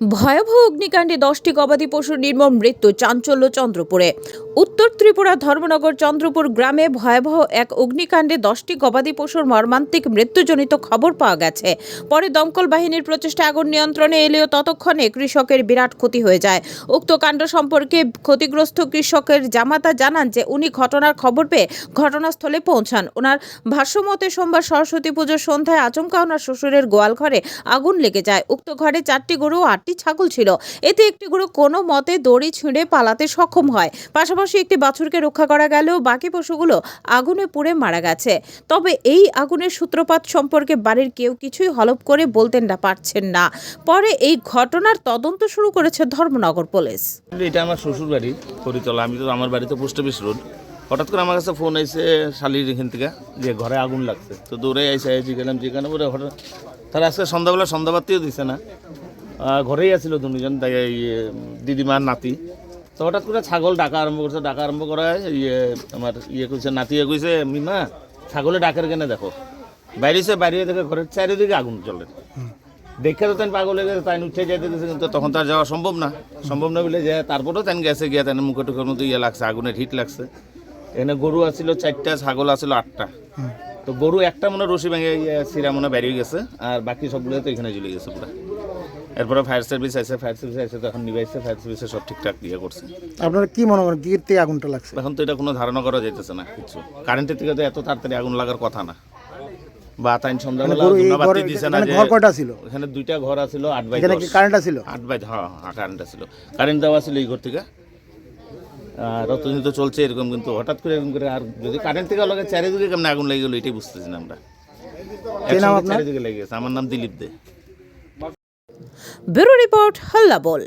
ভয়াবহ অগ্নিকাণ্ডে দশটি গবাদি পশুর নির্মম মৃত্যু চাঞ্চল্য চন্দ্রপুরে। উত্তর ত্রিপুরা ধর্মনগর চন্দ্রপুর গ্রামে ভয়াবহ এক অগ্নিকাণ্ডে দশটি গবাদি পশুর মর্মান্তিক মৃত্যুজনিত খবর পাওয়া গেছে। পরে দমকল বাহিনীর প্রচেষ্টা আগুন নিয়ন্ত্রণে এলেও ততক্ষণে কৃষকের বিরাট ক্ষতি হয়ে যায়। উক্ত কাণ্ড সম্পর্কে ক্ষতিগ্রস্ত কৃষকের জামাতা জানান যে, উনি ঘটনার খবর পেয়ে ঘটনাস্থলে পৌঁছান। ওনার ভাষ্যমতে সোমবার সরস্বতী পুজোর সন্ধ্যায় আচমকা ওনার শ্বশুরের গোয়াল ঘরে আগুন লেগে যায়। উক্ত ঘরে চারটি গরু ও আটটি ছাগল ছিল। এতে একটি গরু কোনো মতে দড়ি ছিঁড়ে পালাতে সক্ষম হয়। পাশাপাশি একটি বাছুরকে রক্ষা করা গেলেও বাকি পশুগুলো আগুনে পুড়ে মারা গেছে। তবে এই আগুনের সূত্রপাত সম্পর্কে বাড়ির কেউ কিছুই হলপ করে বলতেন না পারছেন না। পরে এই ঘটনার তদন্ত শুরু করেছে ধর্মনগর পুলিশ। এটা আমার শ্বশুর বাড়ি করিতলা আমি তো আমার বাড়িতে পোস্ট অফিস রোড হঠাৎ করে আমার কাছে ফোন আইসে শালির এখান থেকে যে ঘরে আগুন লাগছে। তো দৌড়ে আইসে আইসি গেলাম যেখানে পরে হঠাৎ তারা আজকে সন্ধ্যাবেলা সন্ধ্যাবাতিও দিছে না। ঘরেই আসছিল দুজন দিদিমার নাতি। তো হঠাৎ করে ছাগল ডাকা আরম্ভ করছে ডাকা আরম্ভ করায় ইয়ে আমার ইয়ে কইছে নাতিয়ে কইছে মিমা, ছাগলে ডাকের কেনে দেখো? বাইরেছে বাইরে দেখে ঘরের চারিদিকে আগুন চলে দেখে তো তাই পাগল গেছে তাই উঠে যেতে দিয়েছে কিন্তু তখন তার যাওয়া সম্ভব না। সম্ভব না বলে যে তারপরেও তাই গেছে গিয়া তাই মুখে টুকের মতো ইয়ে লাগছে আগুনের হিট লাগছে। এখানে গরু আছিল চারটা ছাগল আছিল আটটা তো গরু একটা মনে রশি ভেঙে সিরা মনে বেরিয়ে গেছে আর বাকি সবগুলো তো এখানে জ্বলে গেছে পুরো এরপরে ফায়ার সার্ভিস আছে ফায়ার সার্ভিস আছে তখন নিবাইছে ফায়ার সার্ভিসে সব ঠিকঠাক ইয়ে করছে। আপনারা কি মনে করেন কি থেকে আগুনটা লাগছে? এখন তো এটা কোনো ধারণা করা যাইতেছে না কিছু। কারেন্টের থেকে তো এত তাড়াতাড়ি আগুন লাগার কথা না। বা তাই সন্ধ্যাবেলা ধূপবাতি দিছে না যে ঘর কয়টা ছিল? এখানে দুইটা ঘর আছিল আট বাই এখানে কি কারেন্ট আট বাই হ্যাঁ হ্যাঁ কারেন্ট কারেন্ট দেওয়া ছিল এই ঘর থেকে। তো চলছে এরকম কিন্তু হঠাৎ করে এরকম করে আর যদি কারেন্ট থেকে লাগে চারিদিকে কেমন আগুন লেগে গেলো এটাই বুঝতেছি না আমরা? চারিদিকে লেগে গেছে। আমার নাম দিলীপ দে। ব্যুরো রিপোর্ট হাল্লা বল।